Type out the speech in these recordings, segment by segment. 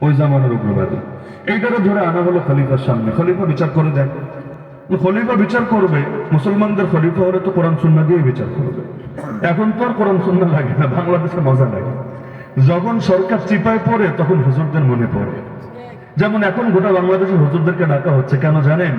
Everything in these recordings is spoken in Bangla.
ওই জামানের উগ্রবাদী। এইটাকে ধরে আনা হলো খলিফার সামনে। খলিফা বিচার করে দেন। খলিফা বিচার করবে, মুসলমানদের খলিফা হলে তো কোরআন, সুন্না দিয়ে বিচার করবে। এখন তো আর কোরআন, সুন্না লাগে না, বাংলাদেশে মজা লাগে। যখন সরকার চিপায় পড়ে, তখন হুজুরদের মনে পড়ে। যেমন এখন গোটা বাংলাদেশের হুজুরদেরকে ডাকা হচ্ছে, কেন জানেন?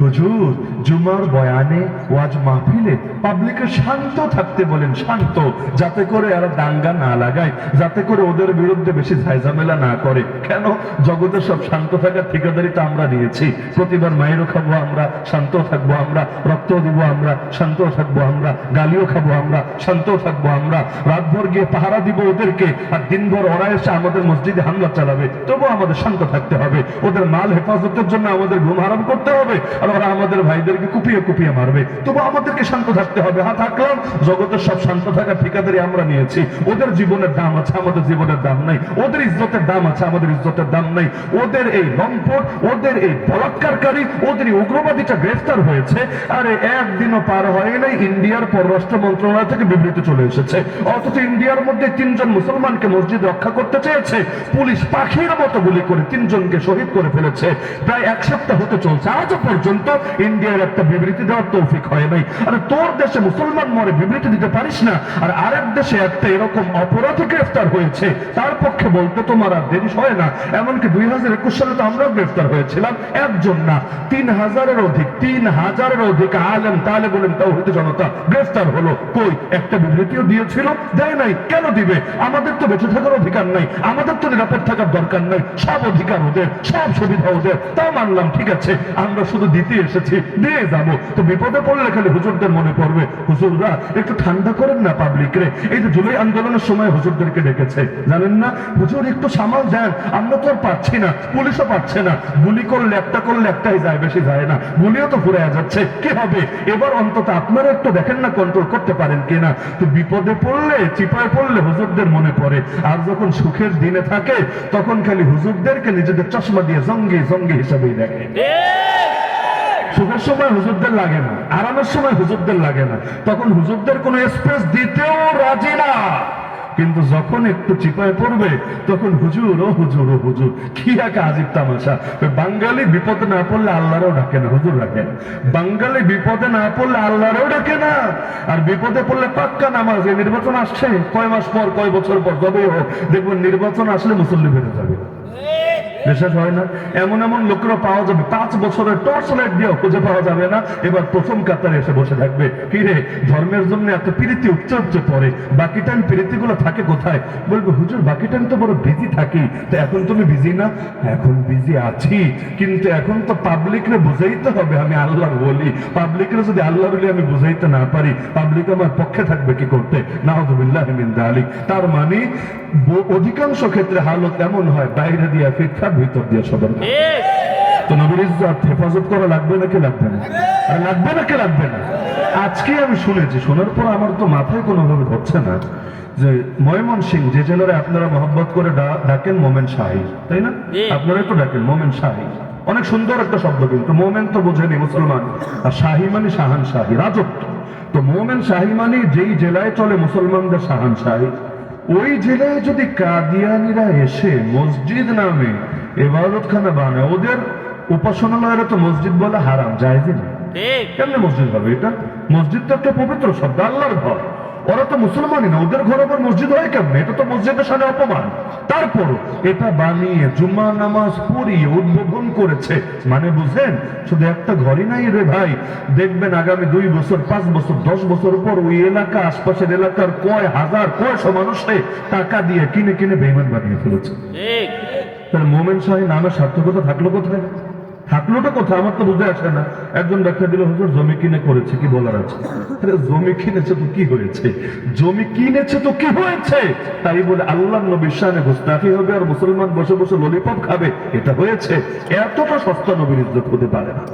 হুজুর, জুমার বয়ানে ওয়াজ মাহফিলে পাবলিকে শান্ত থাকতে বলেন, শান্ত। যাতে করে এরা দাঙ্গা না লাগায়, যাতে করে ওদের বিরুদ্ধে বেশি ঝাইঝামেলা না করে। কেন? জগতে সব শান্ত থাকার ঠিকাদারিটা আমরা নিয়েছি। প্রতিবার মায়েরও খাব আমরা, শান্ত থাকব আমরা, রক্ত দিব আমরা, শান্ত থাকব আমরা, গালিও খাব আমরা, শান্ত থাকব আমরা। রাতভর গিয়ে পাহারা দিব ওদেরকে, আর দিনভর ওরা এসে আমাদের মসজিদে হামলা চালাবে। তবুও আমাদের শান্ত থাকতে হবে। ওদের মাল হেফাজতের জন্য আমাদের ঘুম হারাম করতে হবে। আর ওরা আমাদের ভাইদেরকে কুপিয়ে কুপিয়ে মারবে। তবু আমাদেরকে শান্ত থাকতে হবে। হ্যাঁ থাকলাম। জগতের সব শান্ত থাকার ঠিকাদারি আমরা নিয়েছি। ওদের জীবনের দাম আছে, আমাদের জীবনের দাম নাই। ওদের ইজ্জতের দাম আছে, আমাদের ইজ্জতের দাম নাই। ওদের এই লম্পট, ওদের এই বলাৎকারকারী, ওদের উগ্রবাদীটা গ্রেফতার হয়েছে। আরে, একদিনও পার হয় নাই, ইন্ডিয়ার পররাষ্ট্র মন্ত্রণালয় থেকে বিবৃতি চলে এসেছে। অথচ ইন্ডিয়ার মধ্যে তিনজন মুসলমানকে মসজিদ রক্ষা করতে চেয়েছে। পুলিশ পাখির মতো গুলি করে তিনজনকে শহীদ করে ফেলেছে। প্রায় এক সপ্তাহ হতে চলছে। আজও পর্যন্ত ইন্ডিয়ার একটা বিবৃতি দেওয়ার তৌফিক হয় নাই। আরে তোর দেশে মুসলমান মরে বিবৃতি দিতে পারিস না, আর আরেক দেশে একটা এরকম অপরাধী গ্রেফতার হয়েছে, তার পক্ষে বলতে তোমার আর দেরি হয় না। এমনকি দুই হাজার একুশ সালে তো আমরাও গ্রেফতার হয়েছিলাম, একজন না, তিন হাজারের অধিক, তিন হাজারের অধিক আলেম তাহলে বলেন তাও হইতে জনতা গ্রেফতার হলো। কই, একটা বিবৃতিও দিয়েছিল? দেয় নাই। কেন দিবে? আমাদের তো বেঁচে থাকার অধিকার নাই, আমাদের তো নিরাপদ থাকার দরকার নাই, সব অধিকার ওদের, সব সুবিধা ওদের। তাও মানলাম, ঠিক আছে। আমরা শুধু দিতে এসেছি। দিয়ে যাব। তো বিপদে পড়লে খালি হুজুরদের মনে পড়বে। হুজুররা, একটু ঠান্ডা করেন না পাবলিক রে। এই যে জুলাই আন্দোলনের সময় হুজুরদেরকে ডেকেছে। জানেন না? হুজুর, একটু সামাল দেন। আমরা তো আর পাচ্ছি না। পুলিশও পাচ্ছে না। গুলি করলে একটা, করলে একটাই যায়, বেশি যায় না। গুলিও তো ফুরে যাচ্ছে। কি হবে? এবার অন্তত আপনারা একটু দেখেন না কন্ট্রোল করতে পারেন কিনা তো বিপদে পড়লে, চিপায় পড়লে হুজুরদের মনে পড়ে। আর যখন সুখের দিনে থাকে, তখন খালি হুজুরদেরকে নিজেদের চশমা দিয়ে জঙ্গি জঙ্গি হিসাবেই দেখে। সুখের সময় হুজুরদের লাগে না, আরামের সময় হুজুরদের লাগে না। তখন হুজুরদের কোনো স্পেস দিতেও রাজি না। কিন্তু যখন একটু চিপায় পড়বে, তখন হুজুর, ও হুজুর ও হুজুর, কি এক আজিব তামাশা। বাঙালি বিপদে না পড়লে আল্লাহরও ডাকে না, হুজুর ডাকে না। বাঙালি বিপদে না পড়লে আল্লাহরও ডাকে না। আর বিপদে পড়লে পাক্কা নামাজ নির্বাচন আসছে। কয় মাস পর, কয় বছর পর যবেই হোক, দেখবেন নির্বাচন আসলে মুসল্লি বেড়ে যাবে। বিশ্বাস হয় না? এমন এমন লোকেরা পাওয়া যাবে। পাঁচ বছরের টর্চ লাইট দিয়েও খুঁজে পাওয়া যাবে না। এবার প্রথম কাতারে এসে বসে থাকবে। কি রে, ধর্মের জন্য এত প্রীতি উচ্চ উচ্চে পড়ে বাকি টাইম প্রীতি গুলো থাকে কোথায়? বলবে, হুজুর বাকি টাইম তো বড় বিজি থাকি। তো এখন তুমি বিজি না? এখন বিজি আছি। কিন্তু এখন তো পাবলিকরে বুঝাইতে হবে, আমি আল্লাহর বলি পাবলিকরে যদি আল্লাহর বলি আমি বুঝাইতে না পারি পাবলিক আমার পক্ষে থাকবে কি করতে? নাহদুবিল্লাহ মিন দালিক। তার মানে অধিকাংশ ক্ষেত্রে হালত এমন হয়, বাইরে দিয়ে ফিরতা ভিতর দিয়ে সদর তো নবীর ইজ্জত হেফাজত করা লাগবে নাকি লাগবে না? আর লাগবে নাকি লাগবে না? আজকে আমি শুনেছি শোনার পর আমার তো মাথায় কোনোভাবে ধরছে না যে ময়মন সিং যে জেলারে আপনারা মহব্বত করে ডাকেন মোমেন শাহী তাই না? আপনারা তো ডাকেন মোমেন শাহী। অনেক সুন্দর একটা শব্দ কিন্তু মোমেন তো বোঝেনি মুসলমান। আর শাহী মানে শাহান শাহী রাজত্ব। তো মোমেন শাহী মানে যেই জেলায় চলে মুসলমানদের শাহান শাহী। ওই জেলায় যদি কাদিয়ানিরা এসে মসজিদ নামে এবাদতখানা বানায়। ওদের উপাসনালয়ের তো মসজিদ বলে হারাম যায় না। কেমনে মসজিদ হবে এটা? মসজিদ তো একটা পবিত্র শব্দ আল্লাহর ঘর। ওরা তো মুসলমানই না ওদের ঘর আবার মসজিদ হয় কেমনে? এটা তো মসজিদের সাথে অপমান। তারপর এটা বানিয়ে জুম্মা নামাজ পড়িয়ে উদ্বোধন করেছে। মানে বুঝেন শুধু একটা ঘরই নাই রে ভাই। দেখবেন আগামী দুই বছর পাঁচ বছর দশ বছর পর ওই এলাকা আশপাশের এলাকার কয় হাজার কয়শো মানুষে টাকা দিয়ে কিনে কিনে বেইমান বানিয়ে ফেলেছে। ঠিক। তাহলে মোমেন সাহেব নামের সার্থকতা থাকল কোথায়? থাকলোটা কোথায়? আমার তো বুঝে আসে না। একজন ব্যাখ্যা দিল, হুজুর, জমি কিনে করেছে, কি বলার আছে? জমি কিনেছে তো কি হয়েছে? জমি কিনেছে তো কি হয়েছে? তাই বলে আল্লাহ নবীর শানে গুস্তাফি হবে আর মুসলমান বসে বসে ললিপপ খাবে, এটা হয়েছে। এতটা সস্তা নবীর ইজ্জত হতে পারে না।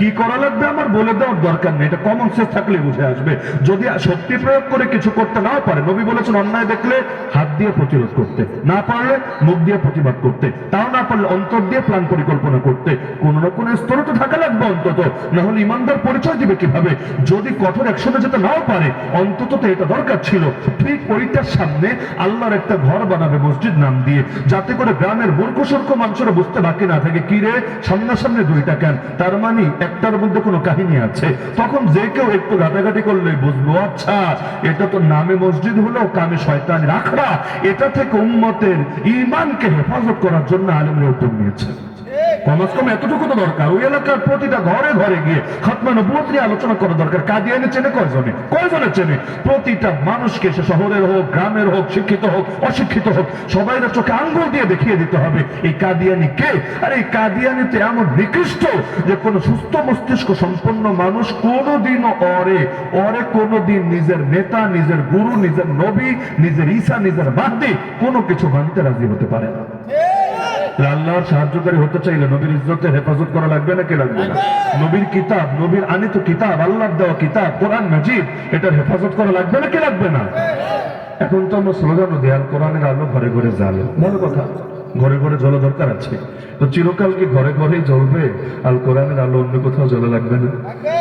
কি করা লাগবে? আমার বলে দেওয়ার দরকার নেই। এটা কমন সেন্স থাকলে বুঝে আসবে। যদি শক্তি প্রয়োগ করে কিছু করতে নাও পারে, নবী বলেছেন, অন্যায় দেখলে হাত দিয়ে প্রতিরোধ করতে, না পারলে মুখ দিয়ে প্রতিবাদ করতে, তাও না পারলে অন্তর দিয়ে প্ল্যান পরিকল্পনা করতে, কোন না কোনো স্তরে তো থাকা লাগবে অন্তত। না হলে ইমানদার পরিচয় দিবে কীভাবে? যদি কঠোর একসাথে যেতে নাও পারে অন্তত তো এটা দরকার ছিল। ঠিক ওইটার সামনে আল্লাহর একটা ঘর বানাবে মসজিদ নাম দিয়ে। যাতে করে গ্রামের মূর্খ সূর্খ মানুষেরা বুঝতে বাকি না থাকে। কি রে? সামনাসামনি দুইটা কেন? তার মানে একটার মধ্যে কোনো কাহিনী আছে? তখন যে কেউ একটু ঘাটাঘাটি করলে বুঝব আচ্ছা এটা তো নামে মসজিদ হলো, কামে শয়তান রাখরা এটা থেকে উম্মতের ইমানকে হেফাজত করার জন্য আলমের উদ্যোগ নিয়েছে। কমাস কম এতটুকু তো দরকার। ওই এলাকার প্রতিটা ঘরে ঘরে গিয়ে খতমা নবুয়ত নিয়ে আলোচনা করা দরকার। কাদিয়ানি চেনে কয়জনে? কয়জনে চেনে? প্রতিটা মানুষকে সে শহরের হোক, গ্রামের হোক, শিক্ষিত হোক, অশিক্ষিত হোক সবাই চোখে আঙ্গুল দিয়ে দেখিয়ে দিতে হবে, এই কাদিয়ানি কে? আর এই কাদিয়ানিতে এমন নিকৃষ্ট যে কোনো সুস্থ মস্তিষ্ক সম্পন্ন মানুষ কোনোদিনও অরে অরে কোনোদিন নিজের নেতা, নিজের গুরু, নিজের নবী, নিজের ঈসা, নিজের মাহদি কোনো কিছু মানতে রাজি হতে পারে না। আল্লাহর সাহায্যকারী হতে চাইলে নবীর ইজ্জতের হেফাজত করা লাগবে নাকি লাগবে না? নবীর কিতাব, নবীর আনিত কিতাব, আল্লাহর দেওয়া কিতাব, কোরআন মাজিদ, এটার হেফাজত করা লাগবে নাকি লাগবে না? এখন তো আমরা স্লোগানও দেয়াল, কোরআনের আলো ঘরে ঘরে জ্বালে। ভালো কথা ঘরে ঘরে জ্বলা দরকার আছে। তো চিরকাল কি ঘরে ঘরেই জ্বলবে? আল কোরআনের আলো অন্য কোথাও জ্বলা লাগবে না।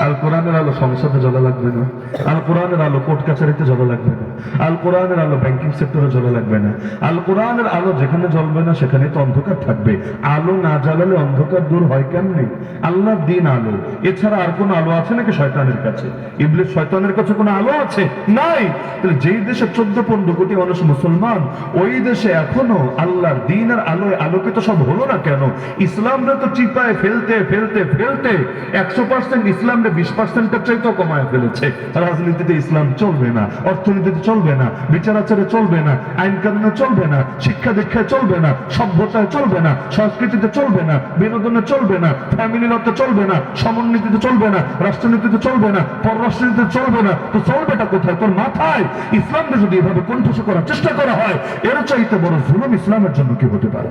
আল কোরআনের আলো সংসদে জ্বলা লাগবে না। আল কোরআনের আলো কোর্ট কাছারিতে জ্বলা লাগবে না। আল কোরআনের আলো ব্যাংকিং সেক্টরে জ্বলা লাগবে না। আল কোরআনের আলো যেখানে জ্বলবে না সেখানে তো অন্ধকার থাকবে। আলো না জ্বালালে অন্ধকার দূর হয় কেমনি? আল্লাহর দিন আলো। এছাড়া আর কোনো আলো আছে নাকি শয়তানের কাছে? ইবলিস শয়তানের কাছে কোনো আলো আছে? নাই। তাহলে যেই দেশে চোদ্দ পনেরো কোটি মানুষ মুসলমান, ওই দেশে এখনও আল্লাহর দিন আর আলোয় আলোকিত সব হলো না কেন ইসলামরা তো চিপায় ফেলতে ফেলতে ফেলতে একশো পার্সেন্ট ইসলামরা বিশ পার্সেন্টের চাইতেও কমায় ফেলেছে রাজনীতিতে ইসলাম চলবে না অর্থনীতিতে চলবে না বিচার আচারে চলবে না আইন কানুনে চলবে না শিক্ষা দীক্ষায় চলবে না সভ্যতায় চলবে না সংস্কৃতিতে চলবে না বিনোদনে চলবে না ফ্যামিলি লতে চলবে না সমন্বিতিতে চলবে না রাষ্ট্রনীতিতে চলবে না পররাষ্ট্রনীতিতে চলবে না তো চলবেটা কোথায় তোর মাথায় ইসলামকে যদি এভাবে কণ্ঠস করার চেষ্টা করা হয় এর চাইতে বড় জুলুম ইসলামের জন্য কি হতে পারে।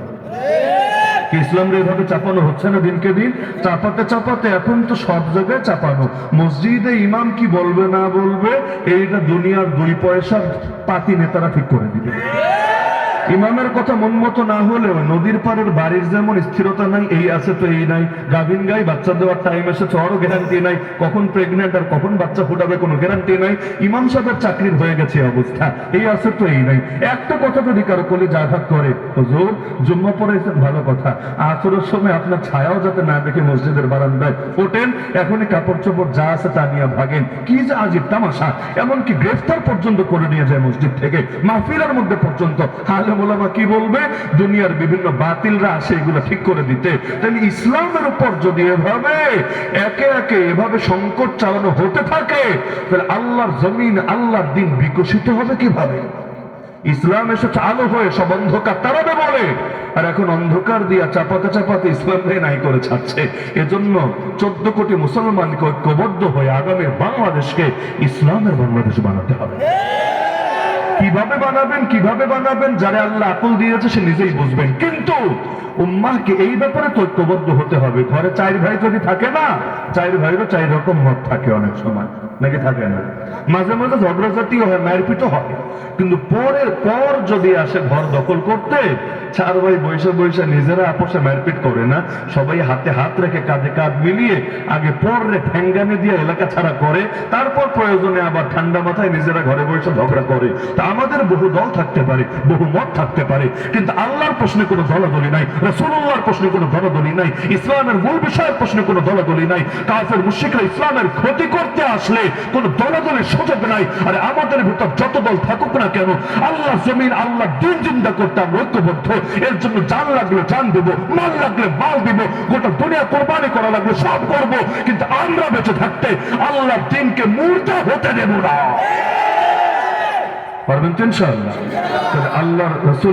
ইসলামরে এভাবে চাপানো হচ্ছে না দিনকে দিন? চাপাতে চাপাতে এখন তো সব জায়গায় চাপানো। মসজিদে ইমাম কি বলবে, না বলবে, এইটা দুনিয়ার দুই পয়সার পাতি নেতারা ঠিক করে দিবে। ইমামের কথা মন মতো না হলেও নদীর পাড়ের বাড়ির যেমন স্থিরতা নাই, এই আছে তো এই নাই। গাভিন গাই বাচ্চা দেওয়ার টাইম এসেছে আরও গ্যারান্টি নাই। কখন প্রেগনেন্ট আর কখন বাচ্চা ফুটাবে কোনো গ্যারান্টি নাই। ইমাম সাহেবের চাকরির হয়ে গেছে অবস্থা, এই আছে তো এই নাই। একটা কথা যদি কারও কলে জাঘাত করে, হুজুর, জুম্মা পড়াইছেন ভালো কথা। আসরের সময় আপনার ছায়াও যাতে না দেখে মসজিদের বারান্দায় ওঠেন এখনই কাপড় চোপড় যা আছে তা নিয়ে ভাগেন। কি যে আজিব তামাশা। এমনকি গ্রেফতার পর্যন্ত করে নিয়ে যায় মসজিদ থেকে, মাহফিলের মধ্যে পর্যন্ত। হালে মোলামা কি বলবে? দুনিয়ার বিভিন্ন বাতিলরা আসে এগুলো ঠিক করে দিতে। তাহলে ইসলামের উপর যদি এভাবে, একে একে এভাবে সংকট চালানো হতে থাকে, তাহলে আল্লাহর জমিন, আল্লাহর দিন বিকশিত হবে কীভাবে? ইসলাম এসেছে আলো হয়ে সব অন্ধকার তারাবে বলে। আর এখন অন্ধকার দিয়া চাপাতে চাপাতে ইসলামকে নাই করে ছাড়ছে। এজন্য চোদ্দ কোটি মুসলমানকে ঐক্যবদ্ধ হয়ে আগামী বাংলাদেশকে ইসলামের বাংলাদেশ বানাতে হবে। কীভাবে বানাবেন কীভাবে বানাবেন, যারা আল্লাহ আকল দিয়েছে, সে নিজেই বুঝবেন। কিন্তু উম্মাহকে এই ব্যাপারে ঐক্যবদ্ধ হতে হবে। ঘরে চার ভাই যদি থাকে না, চার ভাইরও চার রকম মত থাকে অনেক সময়। নাকি থাকে না। মাঝে মাঝে ঝগড়াঝাটিও হয়, মারপিটও হয়। কিন্তু পরের পর যদি আসে ঘর দখল করতে, চার ভাই বৈশা বৈশা নিজেরা আপোষে মারপিট করে না। সবাই হাতে হাত রেখে কাঁধে কাঁধ মিলিয়ে আগে পরে ঠ্যাঙ্গানে দিয়ে এলাকা ছাড়া করে, তারপর প্রয়োজনে আবার ঠান্ডা মাথায় নিজেরা ঘরে বসে ঝগড়া করে। তা আমাদের বহু দল থাকতে পারে, বহু মত থাকতে পারে, কিন্তু আল্লাহর প্রশ্নে কোনো দলাদলি নাই রসুল্লাহর প্রশ্নে কোনো দলাদলি নাই, ইসলামের মূল বিষয়ের প্রশ্নে কোনো দলাদলি নাই। কাফের মুশিকরা ইসলামের ক্ষতি করতে আসলে কোনো দলাদলের সুযোগ নাই। আর আমাদের ভিতর যত দল থাকুক না কেন, আল্লাহ জমিন, আল্লাহ দিন চিন্তা করতে আমরা ঐক্যবদ্ধ। এর জন্য জান লাগলে জান দেব, মাল লাগলে মাল দিব, গোটা দুনিয়া কোরবানি করা লাগলে সব করব। কিন্তু আমরা বেঁচে থাকতে আল্লাহ দিনকে মূর্তা হতে দেব না। পারবেন তো আল্লাহর রসুল